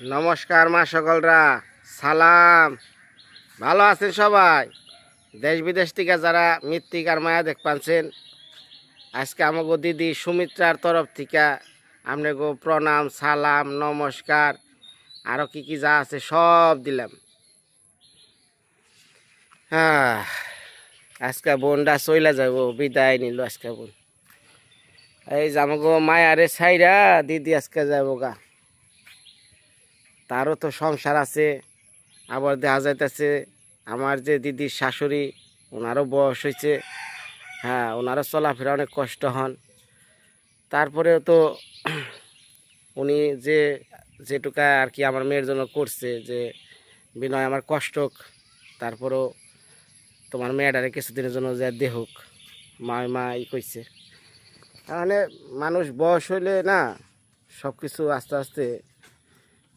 নমস্কার, মা সকলরা। সালাম। ভালো আছেন সবাই? দেশ বিদেশ থেকে যারা মৃত্তিকার মায়া দেখ পাচ্ছেন আজকে আমাকে দিদি সুমিত্রার তরফ থেকে গো প্রণাম, সালাম, নমস্কার আরও কি কি যা আছে সব দিলাম। হ্যাঁ আজকে বোনটা চইলা যাব বিদায় নিল আজকে বোন। এই যে আমাকে মায়ারে ছাইরা দিদি আজকে যাব গা। তারও তো সংসার আছে আবার দেখা যাইতেছে আমার যে দিদির শাশুড়ি ওনারও বয়স হয়েছে হ্যাঁ ওনারও চলাফেরা অনেক কষ্ট হন। তারপরেও তো উনি যে যেটুকা আর কি আমার মেয়ের জন্য করছে যে বিনয় আমার কষ্ট হোক, তারপরেও তোমার মেয়েটারে কিছুদিনের জন্য যে দেহুক মা মা ই কইছে। মানে মানুষ বয়স হইলে না সব কিছু আস্তে আস্তে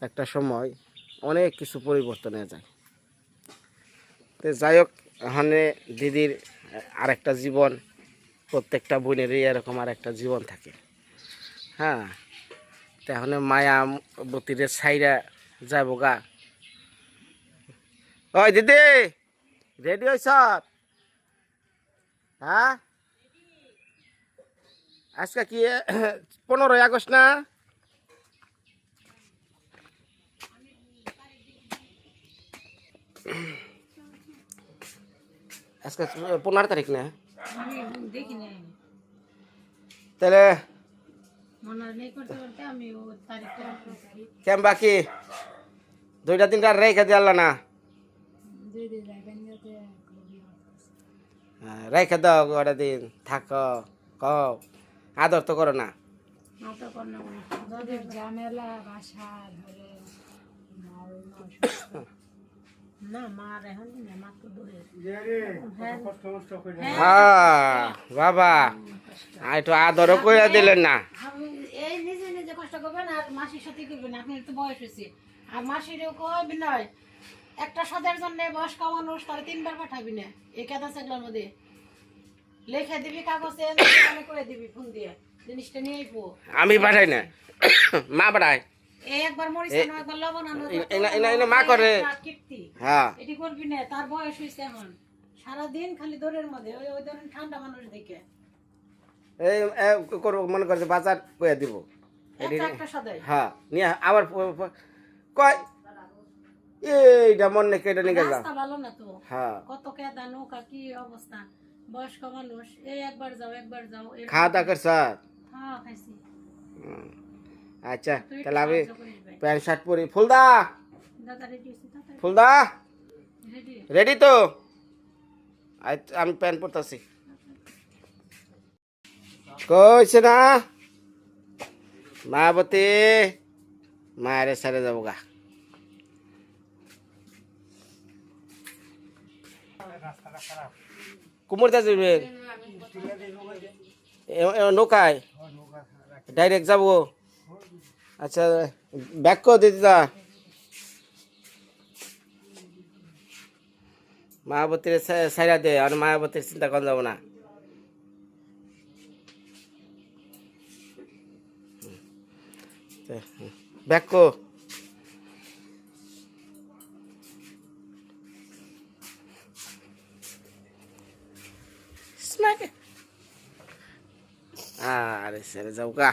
একটা সময় অনেক কিছু পরিবর্তন হয়ে যায়। তো যাই হোক এখানে দিদির আরেকটা জীবন, প্রত্যেকটা বোনেরই এরকম আরেকটা জীবন থাকে। হ্যাঁ তো এখন মায়া বতিরে ছাইরা যাব গা। ওই দিদি, রেডি হয়েছ হ্যাঁ? আজকে কি পনেরোই আগস্ট না? আজকে পনেরো তারিখ না? তাহলে কেম বাকি? দুইটা তিনটা রেখে দিয়ে না। হ্যাঁ, রেখে দাও কটা দিন থাকো কও আদর তো করো না। ঝামেলা বাসা বাবা। আর একটু আদরও করে দিলেন না। এই নিজে নিজে কষ্ট করবেন আর মাসির সাথে করবেন আপনি একটু বয়স হয়েছে। আর মাসিরও কয় বিনয় একটা সাদের জন্য বয়স্ক মানুষ তারা তিনবার পাঠাবি না এই কেদা সেগুলোর মধ্যে। লেখে দিবি কাগজে করে দিবি ফোন দিয়ে জিনিসটা নিয়ে আইবো আমি পাঠাই না। মা পাঠায়। মা করে। হ্যাঁ। এটি করবি না তার বয়স হয়েছে এখন সারাদিন খালি দৌড়ের মধ্যে ওই ওই ধরেন ঠান্ডা মানুষ দেখে। এই করব মনে করছে বাজার কয়ে দিব। হ্যাঁ নিয়ে আবার কয়? এইটা মন নেই কেটে নিয়ে যাও ভালো না তো? হ্যাঁ। কত কেদা নৌকা কি অবস্থা? বয়স্ক মানুষ এই একবার যাও একবার যাও খাওয়া দাওয়া হ্যাঁ খাইছি। আচ্ছা তাহলে আমি প্যান্ট শার্ট পরি। ফুলদা! ফুলদা! রেডি রেডি তো? আই- আমি প্যান্ট পরতেছি। কইছে না? মায়াবতী মায়ের সারে যাব গা। কুমোর দা যাবে এ- এ নৌকায়? ডাইরেক্ট যাব? আচ্ছা ব্যাক করে দিদি দা মায়াবতীর সাইরা দে, আর মায়াবতীর চিন্তা করা যাব না। ব্যাকো আরে, সেরে যাও গা।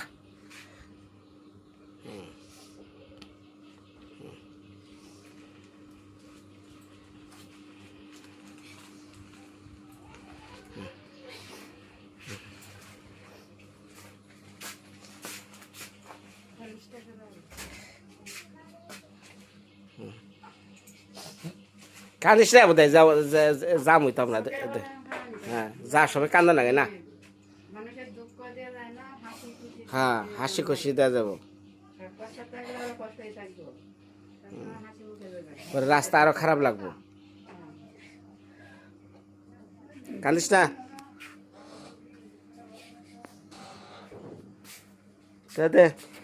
কান্দিস না বোধ যাও যাম হইতো আমরা দে- দে- হ্যাঁ যা সবাই কান্দা লাগে না। না হ্যাঁ হাসি খুশি দেওয়া যাব। দেবে পরে রাস্তা আরও খারাপ লাগবো। কান্দিস না। দে দে হুম খেয়ে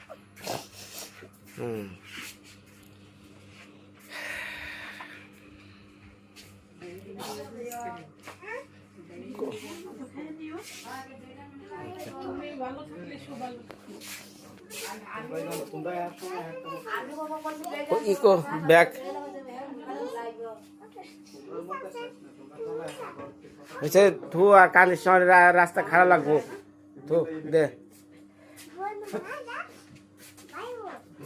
নিও তুমি ভালো থাকলে সব ভালো থাকবে। ও, ইকো ব্যাগ। হয়েছে ধু আর কানের সময় রাস্তা খারাপ লাগবো। ধু দে দে। একটু তাকাইলো না গো।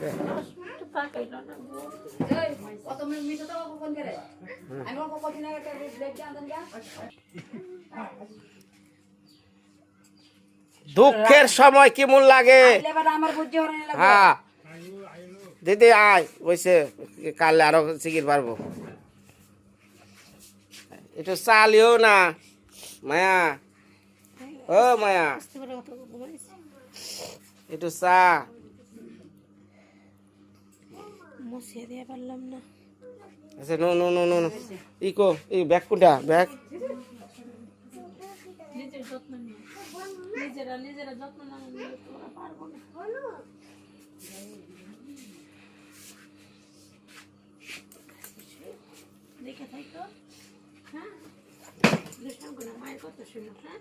দুঃখের সময় কেমন লাগে? হ্যাঁ। দিদি, আয়। বসে কাল আরও শিখির পারব। একটু চালিও না। মায়া। ও মায়া। একটু চা। মুছিয়ে দিয়ে পারলাম না। আচ্ছা no no no no no. Eco এই ব্যাগ কোনটা? ব্যাগ? নিজের যত্ন নিও। নিজেরা নিজেরা যত্ন না নিলে তোমরা পারব না। দেখে থাকো হ্যাঁ? মায়ের কথা শুনো হ্যাঁ?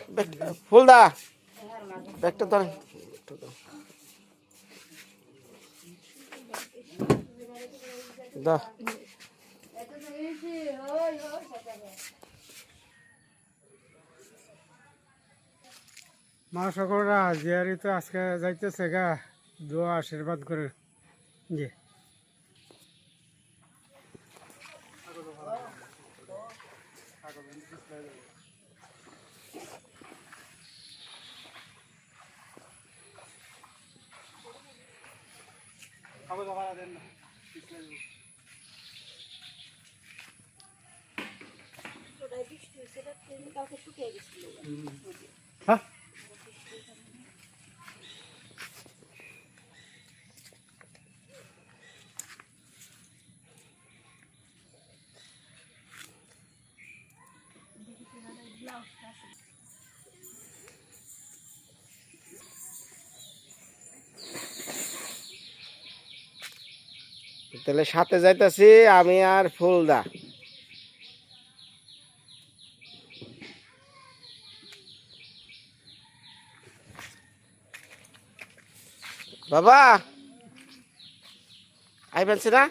দাও মা সকলরা জিয়ারি তো আজকে যাইতেছে গা দোয়া আশীর্বাদ করে। জি। হ্যাঁ? তাহলে সাথে যাইতেছি আমি আর ফুলদা। বাবা আই বলছে না?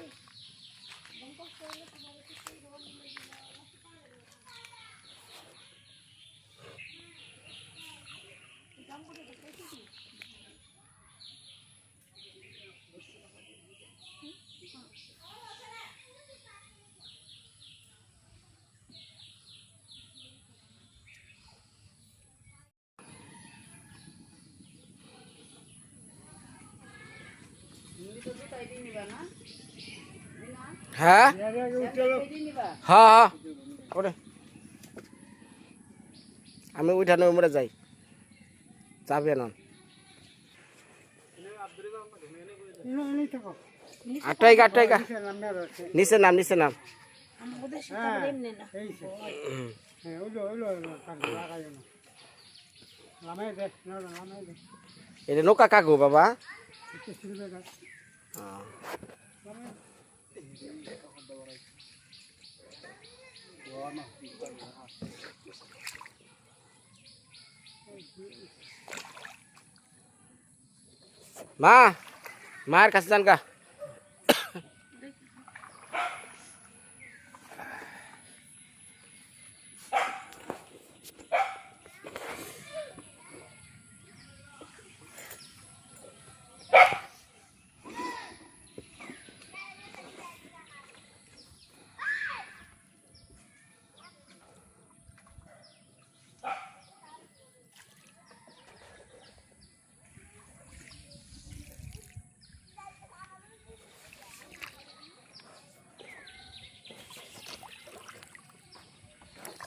হ্যাঁ? হ্যাঁ হ্যাঁ। ওরে। আমি উঠানো উমরে যাই। যাবে না। আটটাই গা আটটাই গা নিচে নাম নিচে নাম। হ্যাঁ এটা নৌকা কাকু বাবা। একটু শুনবে না মা মায়ের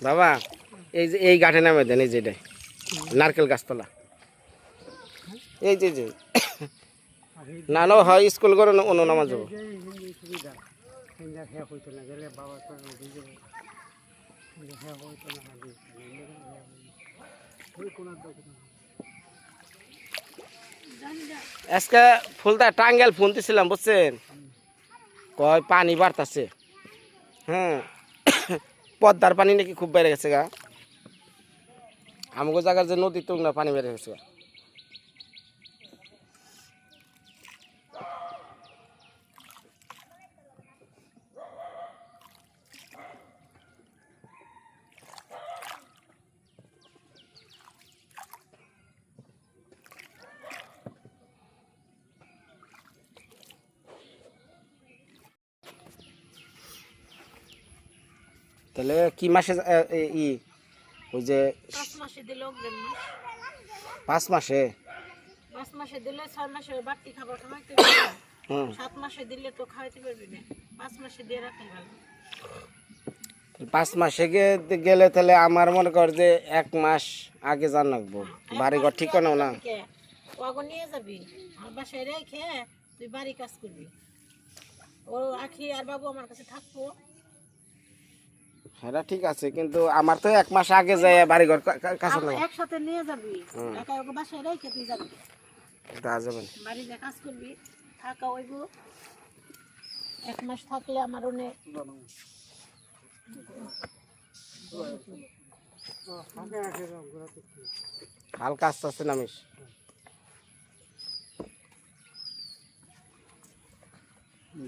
বাবা, এই যে, এই গাঠে নামে দেন, এই যে এটাই। নারকেল গাছতলা। এই যে যে। না না, হয়, স্কুল করে অন্য নামা যাব। আজকে ফুলটা টাঙ্গেল ফোন দিছিলাম, বুঝছেন? কয়, পানি বাড়তাছে। হ্যাঁ। পদ্মার পানি নাকি খুব বেড়ে গেছে গা আমগো জায়গার যে নদী তো না পানি বেড়ে গেছে গা। তাহলে কি মাসে ই ওই যে পাঁচ মাসে দিলে পাঁচ মাসে? পাঁচ মাসে দিলে ছয় মাসে বাড়তি খাবার খাওয়াইতে সাত মাসে দিলে তো খাওয়াইতে পারবি না। পাঁচ মাসে দিয়ে রাখাই ভালো। পাঁচ মাসে গে- গেলে তাহলে আমার মনে কর যে এক মাস আগে জান রাখব বাড়ি ঘর ঠিক না। না নিয়ে যাবি। আর বাসায় রেখে তুই বাড়ি কাজ করবি। ও আখি আর বাবু আমার কাছে থাকব। সেটা ঠিক আছে কিন্তু আমার তো এক মাস আগে যায় বাড়ি ঘর কাছে না একসাথে নিয়ে যাবি একা ওকে বাসায় রেখে তুই যাবি। না। বাড়িতে কাজ করবি থাকা হইব। এক মাস থাকলে আমার ঘোরাতে হালকা আস্তে আস্তে নামিস।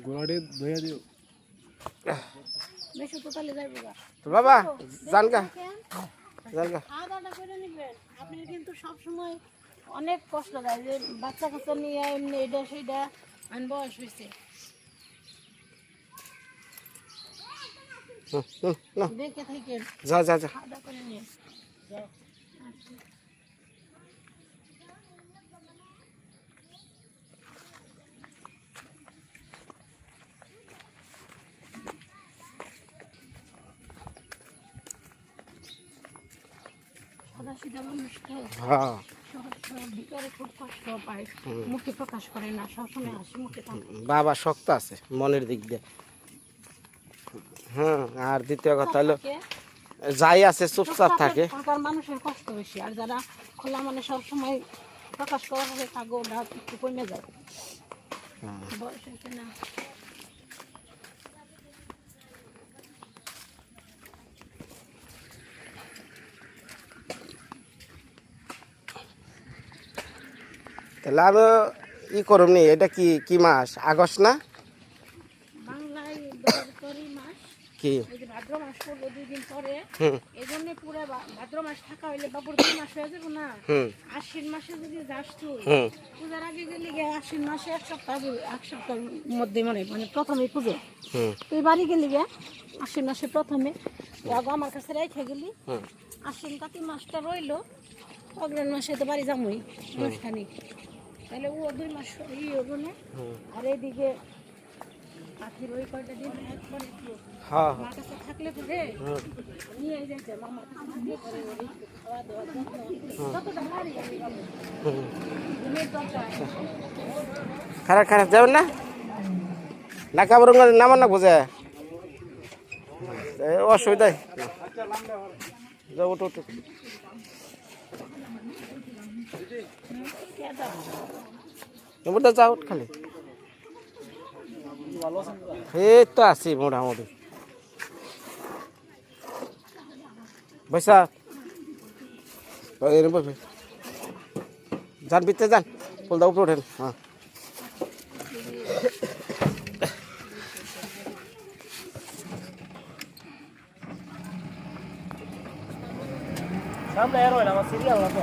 ঘোড়াটি ধুয়ে দিও। তো বাবা জান গা। জান গা। খাওয়া দাওয়াটা করে নিবেন। আপনি কিন্তু সবসময় অনেক কষ্ট দেয় যে বাচ্চা কাচ্চা নিয়ে এমনি এটা সেইটা আমি বয়স হয়েছে। দেখে থেকে যা যা যা। খাওয়া দাওয়া করে নিয়ে সাদা সিধা মানুষ তো হ্যাঁ সহজ সরল ভিতরে খুব কষ্ট পায় মুখে প্রকাশ করে না সবসময় হাসি মুখে বাবা শক্ত আছে মনের দিক দিয়ে। হ্যাঁ আর দ্বিতীয় কথা হলো যাই আছে চুপচাপ থাকে। মানুষের কষ্ট বেশি আর যারা খোলা মানে সবসময় প্রকাশ করা হবে থাকো ওটা একটু কমে যায়। হ্যাঁ। বয়স না তাহলে আমি ই করুম নি এটা কি কি মাস আগস্ট না বাংলায় দরকারি মাস কি এই যে ভাদ্র মাস পড়ল দুই দিন পরে হুম এই জন্য পুরো ভা- ভাদ্র মাস থাকা হইলে বাবুর দুই মাস হয়ে যাব না হুম আশ্বিন মাসে যদি যাস তুই হুম পূজার আগে গেলে গিয়ে আশ্বিন মাসে এক সপ্তাহ আগে এক সপ্তাহের মধ্যে মানে মানে প্রথমে পুজো। তুই বাড়ি গেলি গে আশ্বিন মাসে প্রথমে। আগে আমার কাছে রেখে গেলি। আশ্বিন কাতি মাসটা রইল। অগ্রহণ মাসে তো বাড়ি যাবই মাসখানিক। তাহলে ও দুই মাস ই হব না? আর এইদিকে পাখির ওই কয়টা দিন একবারে হ্যাঁ। মার কাছে থাকলে পরে নিয়ে থাকলে পরে খাওয়া দাওয়া যতটা খারাপ খারাপ যাবেন না? না কাপড় নামান না বোঝে। অসুবিধা যাও উঠো। যাব যাও খালি। এই তো আছি মোটামুটি। বৈশা। যান, ভিতরে যান। ফুলদা উপরে ওঠেন। হ্যাঁ। সামনে এর হয় আমার সিরিয়াল না তো।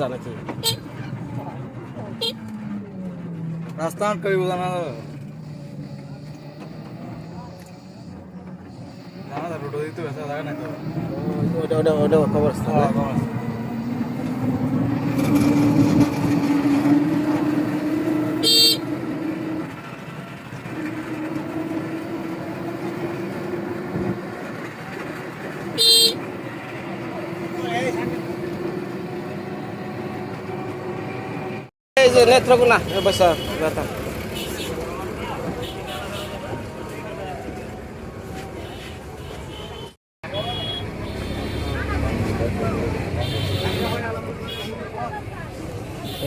জানা জানা কি রাস্তা আটকাবি জানা যাবে জানা যাবে রোড দিতে বেসা জায়গা নাই তো ওটা ওটা ওটা কবরস্থান না? এই যে নেত্রকোনা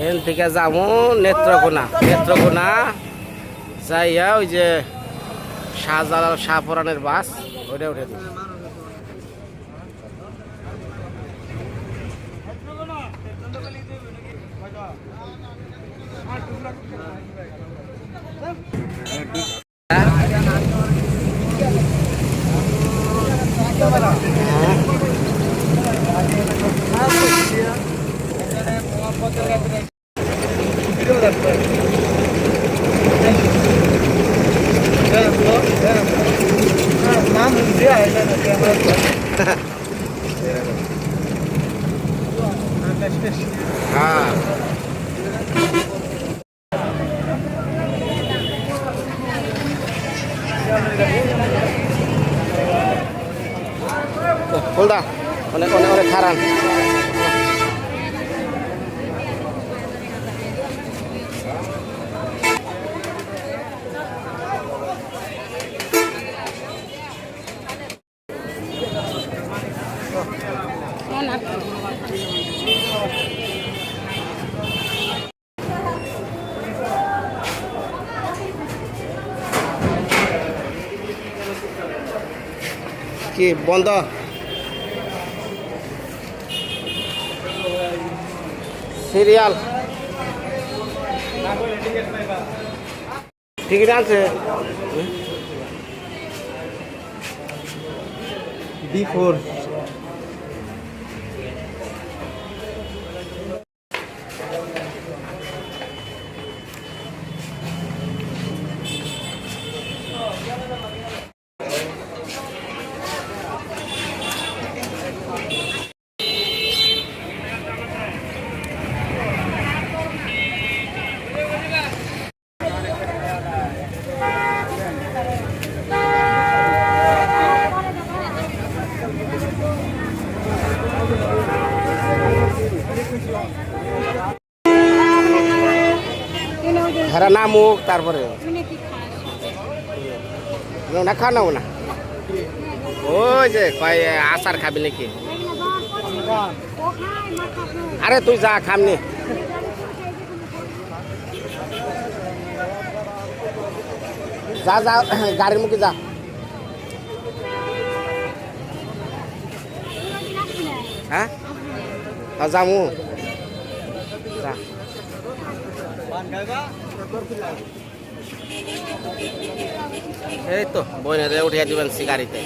এখান থেকে যাব নেত্রকোনা। নেত্রকোনা যাইয়া ওই যে শাহজালাল শাহপুরানের বাস ওটা উঠে দিই হ্যাঁ ফুলদা অনেক অনেক অনেক খারাপ কি বন্ধ? সিরিয়াল। টিকিট আছে বি ফোর। নামুক, তারপরে। না নাও না। ওই যে কয়, আচার খাবি নাকি? আরে, তুই যা খামনি যা যা, গাড়ির মুখে যা। হ্যাঁ? হ্যাঁ যামু। যা। এই তো বইনে উঠিয়ে দিবেন গাড়িতে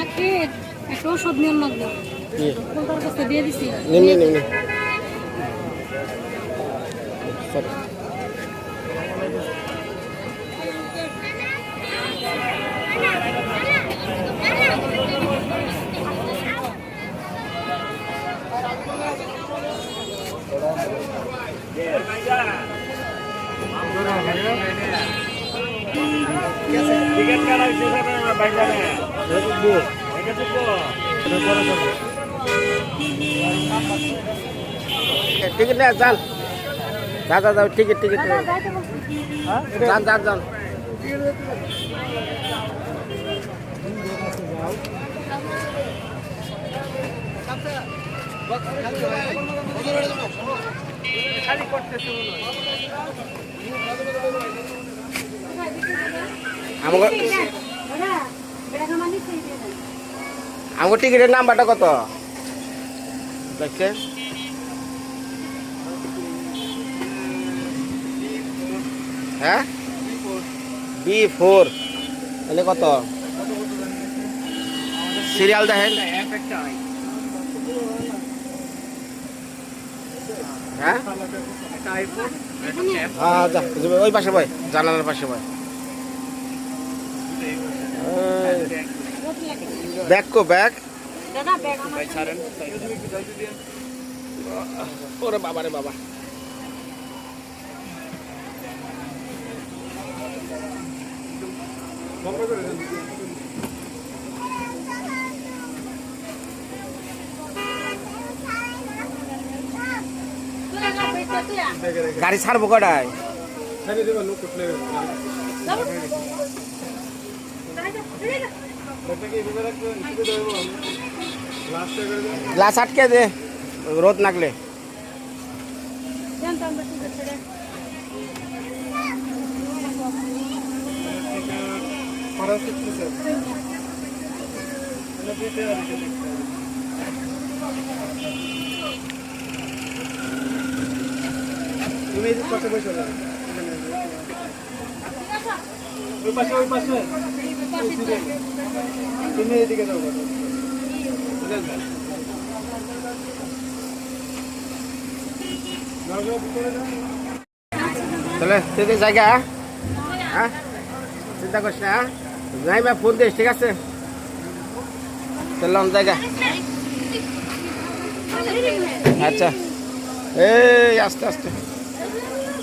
আজকে একটা ওষুধ নিয়ে লাগবে। কি কলকাতার কাছে দিয়ে দিছি নিমনি নিমনি টিকিট নেই যান যা যা যাও টিকিট টিকিট যান যান যান। আমাকে আমাকে টিকিটের নাম্বারটা কত? দেখে হ্যাঁ? B four. তাহলে কত? সিরিয়াল দেখেন। হ্যাঁ? হ্যাঁ ওই পাশে বয়, জানালার পাশে বয়। ব্যাগ কো ব্যাগ? ওরে বাবা রে বাবা। তুই গাড়ি ছাড়বো কটায় যাবো। গ্লাস আটকে দে রোদ নাগলে জানতাম না তুমি তুমি তাহলে তুই জায়গা হ্যাঁ? চিন্তা করিস না হ্যাঁ? নাই বা ফোন দিস, ঠিক আছে? চললাম জায়গা। আচ্ছা। এই, আস্তে আস্তে।